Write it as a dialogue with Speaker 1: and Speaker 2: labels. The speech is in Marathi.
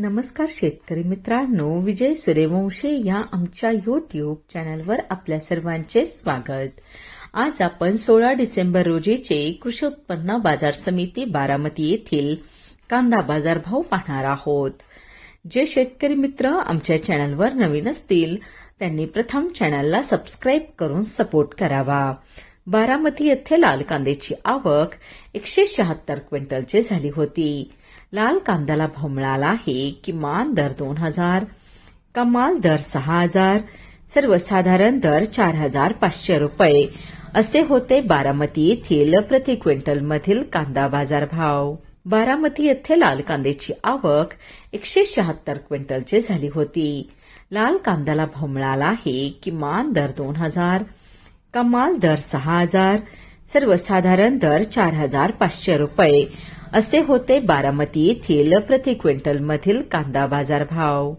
Speaker 1: नमस्कार शेतकरी मित्रांनो विजय सूर्यवंशी या आमच्या युट्यूब चॅनलवर आपल्या सर्वांचे स्वागत. आज आपण सोळा डिसेंबर रोजीचे कृषी उत्पन्न बाजार समिती बारामती येथील कांदा बाजारभाव पाहणार आहोत. जे शेतकरी मित्र आमच्या चॅनलवर नवीन असतील त्यांनी प्रथम चॅनलला सबस्क्राईब करून सपोर्ट करावा. बारामती येथे लाल कांद्याची आवक एकशे शहात्तर क्विंटलची झाली होती. लाल कांद्याला भाव मिळाला आहे. किमान दर दोन हजार कमाल दर सहा हजार सर्वसाधारण दर चार हजार पाचशे रुपये. असे होते बारामती येथील प्रति क्विंटल मधील कांदा बाजार भाव बारामती येथे लाल कांद्याची आवक एकशे शहात्तर क्विंटलची झाली होती. लाल कांद्याला भाव मिळाला आहे. किमान दर दोन हजार कमाल दर सहा हजार सर्वसाधारण दर चार हजार पाचशे रुपये. असे होते बारामती येथील प्रति क्विंटल मधील कांदा बाजार भाव